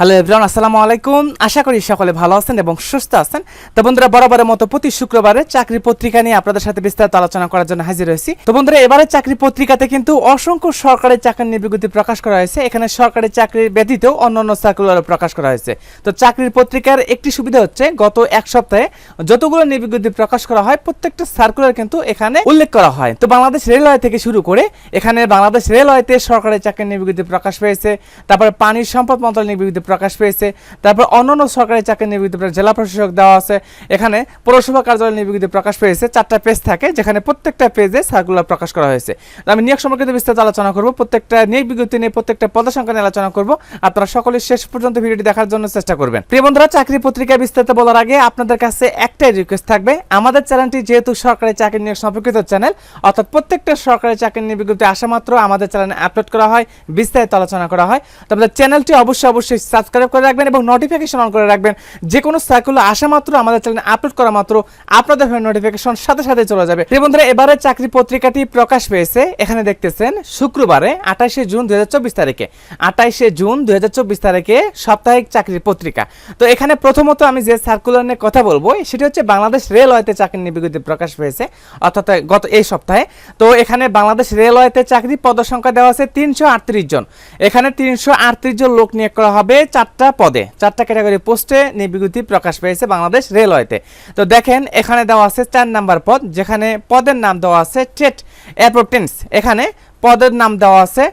Hello everyone, আসসালামু আলাইকুম। আশা করি সকলে ভালো আছেন এবং সুস্থ আছেন। তো বন্ধুরা, বরাবরের মতো প্রতি শুক্রবারে চাকরি পত্রিকা নিয়ে আপনাদের সাথে বিস্তারিত আলোচনা করার জন্য হাজির হয়েছি তো বন্ধুরা, এবারে চাকরি পত্রিকাতে কিন্তু অসংখ্য সরকারি চাকরির নিয়োগ বিজ্ঞপ্তি প্রকাশ করা হয়েছে। এখানে সরকারি চাকরির ব্যতীতও অন্যান্য সার্কুলারও প্রকাশ করা হয়েছে। তো চাকরির পত্রিকার একটি সুবিধা হচ্ছে, গত এক সপ্তাহে যতগুলো বিজ্ঞপ্তি প্রকাশ করা হয়, প্রত্যেকটা সার্কুলার কিন্তু এখানে উল্লেখ করা হয়। তো বাংলাদেশ রেলওয়ে থেকে শুরু করে এখানে বাংলাদেশ রেলওয়েতে সরকারি চাকরির নিয়োগ বিজ্ঞপ্তি প্রকাশ পেয়েছে। তারপরে পানির সম্পদ মন্ত্রণালয় বিজ্ঞপ্তি প্রকাশ পেয়েছে। তারপর অন্যান্য সরকারি চাকরির নিয়োগ জেলা প্রশাসক দেওয়া আছে। এখানে পৌরসভা কার্যালয় নিয়োগ প্রকাশ পেয়েছে। চারটা পেজ থাকে, যেখানে প্রত্যেকটা পেজে সার্কুলার প্রকাশ করা হয়েছে। আমি নিয়োগ সম্পর্কিত বিস্তারিত আলোচনা করব, প্রত্যেকটা নিয়োগ বিজ্ঞপ্তি নিয়ে প্রত্যেকটা পদের সংখ্যা নিয়ে আলোচনা করব। আপনারা সকলে শেষ পর্যন্ত ভিডিওটি দেখার জন্য চেষ্টা করবেন। প্রিয় বন্ধুরা, চাকরি পত্রিকা বিস্তারিত বলার আগে আপনাদের কাছে একটাই রিকোয়েস্ট থাকবে। আমাদের চ্যানেলটি যেহেতু সরকারি চাকরি নিয়োগ সম্পর্কিত চ্যানেল, অর্থাৎ প্রত্যেকটা সরকারি চাকরি নিয়োগ বিজ্ঞপ্তি আসা মাত্র আমাদের চ্যানেলে আপলোড করা হয়, বিস্তারিত আলোচনা করা হয়। তবে চ্যানেলটি অবশ্যই অবশ্যই সাবস্ক্রাইব করে রাখবেন এবং নোটিফিকেশন অন করে রাখবেন। যে কোনো সার্কুলার আসা মাত্র, আমাদের চ্যানেলে আপলোড করা মাত্র, আপনাদের হয়ে নোটিফিকেশন সাথে সাথে চলে যাবে। বন্ধুরা, এবারে চাকরি পত্রিকাটি প্রকাশ পেয়েছে। এখানে দেখতেছেন, শুক্রবারে আঠাশে জুন দুই হাজার চব্বিশ তারিখে। আঠাইশে জুন দুই হাজার চব্বিশ তারিখে সাপ্তাহিক চাকরির পত্রিকা। তো এখানে প্রথমত আমি যে সার্কুলার নিয়ে কথা বলব, সেটি হচ্ছে বাংলাদেশ রেলওয়েতে নিয়োগ বিজ্ঞপ্তি প্রকাশ পেয়েছে, অর্থাৎ গত এই সপ্তাহে। তো এখানে বাংলাদেশ রেলওয়েতে চাকরি পদসংখ্যা দেওয়া আছে তিনশো আটত্রিশ জন। এখানে তিনশো আটত্রিশ জন লোক নিয়োগ করা হবে চারটা পদে, চারটা ক্যাটাগরি পোস্টে নিয়োগ প্রকাশ পেয়েছে বাংলাদেশ রেলওয়েতে। তো দেখেন, এখানে দেওয়া আছে চার নাম্বার পদ, যেখানে পদের নাম দেওয়া আছে টেট অ্যাপ্রোটেন্স এখানে পদের নাম দেওয়া আছে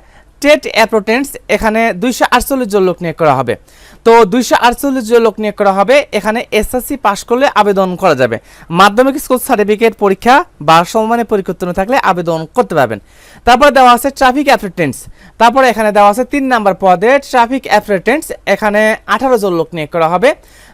টেট অ্যাপ্রোটেন্স এখানে দুইশো আটচল্লিশ জন লোক নিয়োগ করা হবে। তো দুইশো আটচল্লিশ জন লোক নিয়োগ করা হবে, এখানে এসএসসি পাশ করলে আবেদন করা যাবে। মাধ্যমিক স্কুল সার্টিফিকেট পরীক্ষা বা সমমানে উত্তীর্ণ থাকলে আবেদন করতে পারবেন। তারপরে দেওয়া আছে ট্রাফিক অ্যাপ্রেটেন্স তারপরে এখানে দেওয়া আছে তিন নাম্বার পদে ট্রাফিক অ্যাপ্রেটেন্স এখানে আঠারো জন লোক নিয়োগ করা হবে।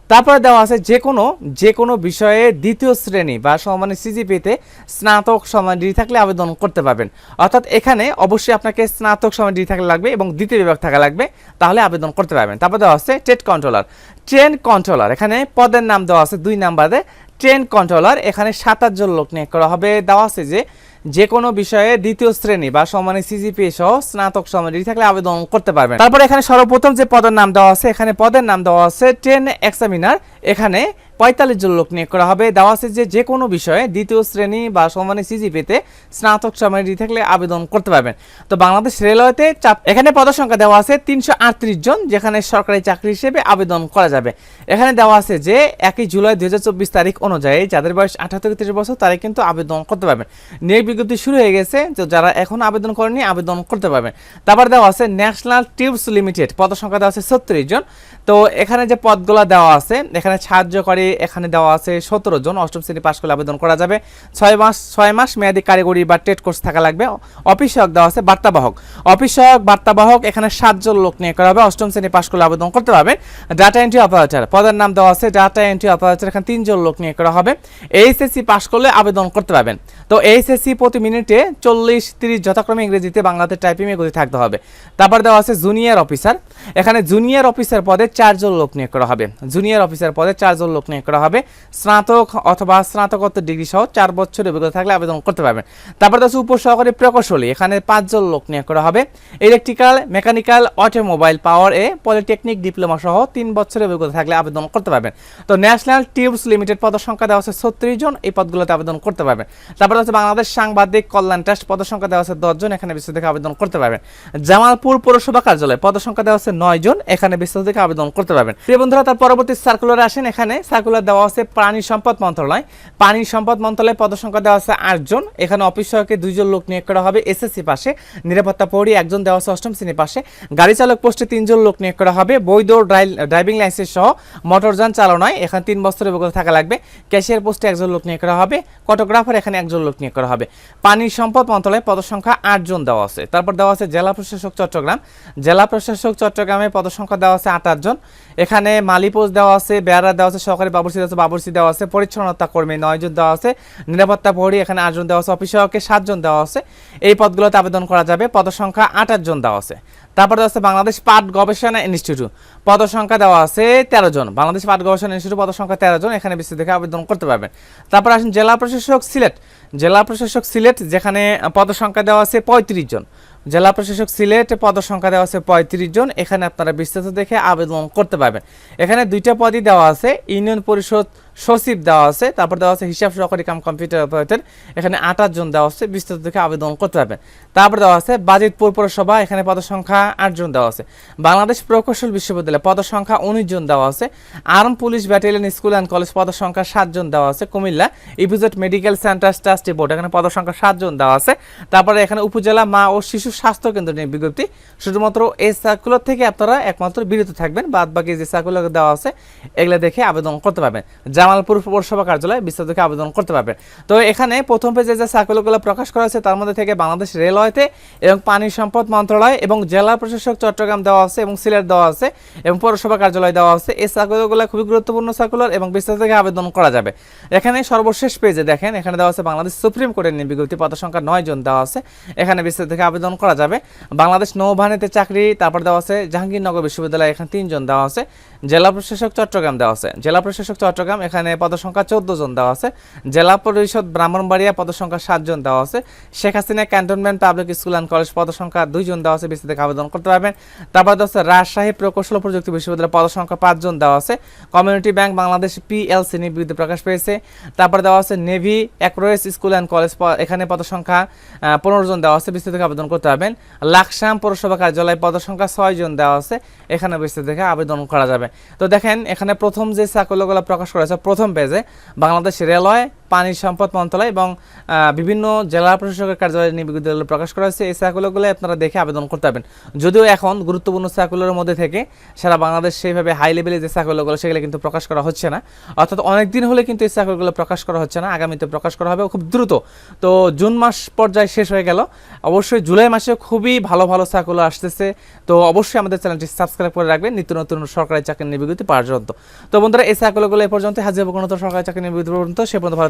তারপরে দেওয়া আছে যে কোনো যে কোনো বিষয়ে দ্বিতীয় শ্রেণি বা সমানে সিজিপিতে স্নাতক সমান ডিগ্রি থাকলে আবেদন করতে পারবেন। অর্থাৎ এখানে অবশ্যই আপনাকে স্নাতক সমান ডিগ্রি থাকা লাগবে এবং দ্বিতীয় বিভাগ থাকা লাগবে, তাহলে আবেদন করতে পারবেন। তারপর দেওয়া আছে ট্রেড কন্ট্রোলার ট্রেন কন্ট্রোলার এখানে পদের নাম দেওয়া আছে দুই নাম্বারে। ট্রেন কন্ট্রোলার এখানে সাতাশ জন লোক নিয়োগ করা হবে। দেওয়া আছে যে যে কোনো বিষয়ে দ্বিতীয় শ্রেণি বা সমানে সিজিপিএ সহ স্নাতক সমান থাকলে আবেদন করতে পারবেন। তারপর এখানে সর্বপ্রথম যে পদের নাম দেওয়া আছে, এখানে পদের নাম দেওয়া আছে ট্রেন এক্সামিনার এখানে পঁয়তাল্লিশ জন লোক নিয়োগ করা হবে। দেওয়া আছে যে যে কোনো বিষয়ে দ্বিতীয় শ্রেণি বা সমানে সিজিপিতে স্নাতক ডিগ্রি থাকলে আবেদন করতে পারবেন। তো বাংলাদেশ রেলওয়েতে চাপ এখানে পদের সংখ্যা দেওয়া আছে তিনশো আটত্রিশ জন, যেখানে সরকারি চাকরি হিসেবে আবেদন করা যাবে। এখানে দেওয়া আছে যে একই জুলাই দুই হাজার চব্বিশ তারিখ অনুযায়ী যাদের বয়স আঠারো থেকে তিরিশ বছর, তারা কিন্তু আবেদন করতে পারবেন। নিয়োগ বিজ্ঞপ্তি শুরু হয়ে গেছে, তো যারা এখন আবেদন করেনি আবেদন করতে পারবেন। তারপর দেওয়া আছে ন্যাশনাল টিউবস লিমিটেড পদ সংখ্যা দেওয়া আছে ছত্রিশ জন। তো এখানে যে পদগুলো দেওয়া আছে, এখানে সাহায্যকারী এখানে দেওয়া আছে সতেরো জন। অষ্টম শ্রেণি পাশ করলে আবেদন করা যাবে। ছয় মাস ছয় মাস মেয়াদি কারিগরি বা টেট কোর্স থাকা লাগবে। অফিস সহায়ক দেওয়া আছে বার্তাবাহক। অফিস সহায়ক বার্তাবাহক, এখানে সাতজন লোক নিয়ে করা হবে। অষ্টম শ্রেণি পাশ করলে আবেদন করতে পারবেন ডাটা এন্ট্রি অপারেটর পদের নাম দেওয়া আছে ডাটা এন্ট্রি অপারেটর এখানে তিনজন লোক নিয়ে করা হবে। এইচএসসি পাশ করলে আবেদন করতে পারবেন। তো এইচএসসি প্রতি মিনিটে চল্লিশ, তিরিশ যথাক্রমে ইংরেজিতে বাংলাতে টাইপিং এগুলি থাকতে হবে। তারপর দেওয়া আছে জুনিয়র অফিসার এখানে জুনিয়র অফিসার পদে চারজন লোক নিয়োগ করা হবে। জুনিয়র অফিসার পদে চারজন লোক নিয়োগ করা হবে। স্নাতক অথবা স্নাতকোত্তর ডিগ্রি সহ চার বছরের অভিজ্ঞতা থাকলে আবেদন করতে পারবেন। তারপর আছে উপসহকারী প্রকৌশলী, এখানে পাঁচজন লোক নিয়োগ করা হবে। ইলেকট্রিক্যাল মেকানিক্যাল অটোমোবাইল পাওয়ার এ পলিটেকনিক ডিপ্লোমা সহ তিন বছরের অভিজ্ঞতা থাকলে আবেদন করতে পারবেন। তো ন্যাশনাল টিউবস লিমিটেড পদের সংখ্যা দেওয়া আছে ছত্রিশ জন, এই পদগুলোতে আবেদন করতে পারবেন। তারপর হচ্ছে বাংলাদেশ সাংবাদিক কল্যাণ ট্রাস্ট পদের সংখ্যা দেওয়া আছে দশ জন, এখানে বিশ্বজিৎ থেকে আবেদন করতে পারবেন। জামালপুর পৌরসভা কার্যালয় পদের সংখ্যা দেওয়া আছে নয় জন, এখানে বিশ্বজিৎ থেকে আবেদন করতে পারবেন। প্রিয় বন্ধুরা, তার পরবর্তী সার্কুলার আসেন। এখানে সার্কুলার দেওয়া আছে প্রাণী সম্পদ মন্ত্রণালয়। পানি সম্পদ মন্ত্রণালয় পদসংখ্যা দেওয়া আছে আটজন। এখানে অফিস সহকে দুইজন লোক নিয়োগ করা হবে এসএসসি পাশে। নিরাপত্তা পৌরি একজন দেওয়া আছে অষ্টম শ্রেণি পাশে। গাড়ি চালক পোস্টে তিনজন লোক নিয়োগ করা হবে। বৈধ ড্রাই- ড্রাইভিং লাইসেন্স সহ মোটরযান চালনায় এখানে তিন বছরের অভিজ্ঞতা থাকা লাগবে। ক্যাশিয়ার পোস্টে একজন লোক নিয়োগ করা হবে। ফটোগ্রাফার এখানে একজন লোক নিয়োগ করা হবে। পানি সম্পদ মন্ত্রণালয় পদসংখ্যা আটজন দেওয়া আছে। তারপর দেওয়া আছে জেলা প্রশাসক চট্টগ্রাম। জেলা প্রশাসক চট্টগ্রামে পদসংখ্যা দেওয়া আছে আট আটজন এখানে মালিপোজ দেওয়া আছে, বেয়ারা দেওয়া আছে, সহকারী বাবুর্চি দেওয়া আছে, বাবুর্চি দেওয়া আছে, পরিচ্ছন্নতা কর্মী নয়জন দেওয়া আছে, নিরাপত্তা প্রহরী এখানে আটজন দেওয়া আছে অফিস সাতজন দেওয়া আছে। এই পদগুলোতে আবেদন করা যাবে, পদসংখ্যা আট আটজন দেওয়া আছে। তারপর দেওয়া আছে বাংলাদেশ পাট গবেষণা ইনস্টিটিউট। পদসংখ্যা দেওয়া আছে তেরো জন। বাংলাদেশ পাট গবেষণা ইনস্টিটিউট পদসংখ্যা তেরো জন, এখানে বিস্তৃত দেখে আবেদন করতে পারবেন। তারপর আসেন জেলা প্রশাসক সিলেট। জেলা প্রশাসক সিলেট, যেখানে পদসংখ্যা দেওয়া আছে পঁয়ত্রিশ জন। জেলা প্রশাসক সিলেট, পদসংখ্যা দেওয়া আছে পঁয়ত্রিশ জন। এখানে আপনারা বিস্তারিত দেখে আবেদন করতে পারবেন। এখানে দুইটা পদই দেওয়া আছে, ইউনিয়ন পরিষদ সচিব দেওয়া আছে, তারপর দেওয়া আছে হিসাব সহকারী কাম কম্পিউটার অপারেটর এখানে আঠাশ জন দেওয়া আছে, বিস্তারিত দেখে আবেদন করতে পারবেন তারপর দেওয়া আছে, বাজিতপুর পৌরসভা, এখানে পদসংখ্যা আট জন দেওয়া আছে। বাংলাদেশ প্রকৌশল বিশ্ববিদ্যালয় পদসংখ্যা উনিশ জন দেওয়া আছে। Arm police battalion school and college পদসংখ্যা সাত জন দেওয়া আছে। Cumilla EPZ medical centre trustee board এখানে পদসংখ্যা সাত জন দেওয়া আছে। তারপরে এখানে উপজেলা মা ও শিশু স্বাস্থ্য কেন্দ্র নিয়ে বিজ্ঞপ্তি। শুধুমাত্র এই সার্কুলার থেকে আপনারা একমাত্র বিরত থাকবেন বাদ বাকি যে সার্কুলার দেওয়া আছে, এগুলো দেখে আবেদন করতে পারবেন। জামালপুর পৌরসভা কার্যালয়ে বিস্তারিত আবেদন করতে পারবেন। তো এখানে প্রথম পেজে যে সার্কুলারগুলো প্রকাশ করা হয়েছে, তার মধ্যে থেকে বাংলাদেশ রেলওয়েতে এবং পানি সম্পদ মন্ত্রণালয় এবং জেলা প্রশাসক চট্টগ্রাম দেওয়া আছে এবং সিলেট দেওয়া আছে এবং পৌরসভা কার্যালয় দেওয়া আছে এই সার্কুলারগুলো খুবই গুরুত্বপূর্ণ সার্কুলার এবং বিস্তারিত থেকে আবেদন করা যাবে। এখানে সর্বশেষ পেজে দেখেন, এখানে দেওয়া আছে বাংলাদেশ সুপ্রিম কোর্টের নিয়ে পদ সংখ্যা নয় জন দেওয়া আছে এখানে বিস্তারিত থেকে আবেদন করা যাবে। বাংলাদেশ নৌবাহিনীতে চাকরি, তারপর দেওয়া আছে জাহাঙ্গীরনগর বিশ্ববিদ্যালয় এখানে তিনজন দেওয়া আছে জেলা প্রশাসক চট্টগ্রাম দেওয়া আছে। জেলা প্রশাসক চট্টগ্রাম, এখানে পদসংখ্যা চোদ্দ জন দেওয়া আছে। জেলা পরিষদ ব্রাহ্মণবাড়িয়া, পদসংখ্যা সাত জন দেওয়া আছে। Sheikh Hasina cantonment, public school and college পদসংখ্যা দুইজন দেওয়া আছে। বিস্তারিত আবেদন করতে পারবেন। তারপর দেওয়া রাজশাহী প্রকৌশল প্রযুক্তি বিশ্ববিদ্যালয় পদসংখ্যা পাঁচজন দেওয়া আছে। কমিউনিটি ব্যাংক বাংলাদেশ পিএলসি বিরুদ্ধে প্রকাশ পেয়েছে। তারপর দেওয়া আছে নেভি অ্যাক্রোয়েস স্কুল অ্যান্ড কলেজ এখানে পদসংখ্যা পনেরো জন দেওয়া আছে। বিস্তারিত আবেদন করতে পারবেন। লাকসাম পৌরসভা কার্যালয় পদসংখ্যা ছয় জন দেওয়া আছে। এখানে বিস্তারিত আবেদন করা যাবে। তো দেখেন এখানে প্রথম যে সার্কুলারগুলো প্রকাশ করেছে প্রথম পেজে বাংলাদেশ রেলওয়ে পানি সম্পদ মন্ত্রণালয় এবং বিভিন্ন জেলা প্রশাসকের কার্যালয় নিবেদিত প্রকাশ করা হয়েছে। এই সার্কুলারগুলো আপনারা দেখে আবেদন করতে পারবেন। যদিও এখন গুরুত্বপূর্ণ সার্কুলারের মধ্যে থেকে সারা বাংলাদেশ সেইভাবে হাই লেভেলে যে সার্কুলারগুলো সেগুলো কিন্তু প্রকাশ করা হচ্ছে না। অর্থাৎ অনেক দিন হলে কিন্তু এই সার্কুলারগুলো প্রকাশ করা হচ্ছে না। আগামীতে প্রকাশ করা হবে খুব দ্রুত। তো জুন মাস পর্যায়ে শেষ হয়ে গেল। অবশ্যই জুলাই মাসে খুবই ভালো ভালো সার্কুলার আসতেছে। তো অবশ্যই আমাদের চ্যানেলটি সাবস্ক্রাইব করে রাখবেন। নিত্য নতুন সরকারি চাকরি নিবিগতি পর্যন্ত তো বন্ধুরা, এই সার্কুলারগুলো এ পর্যন্ত হাজির কোনো সরকারি চাকরি নিবিগতি পর্যন্ত। সে পর্যন্ত ভালো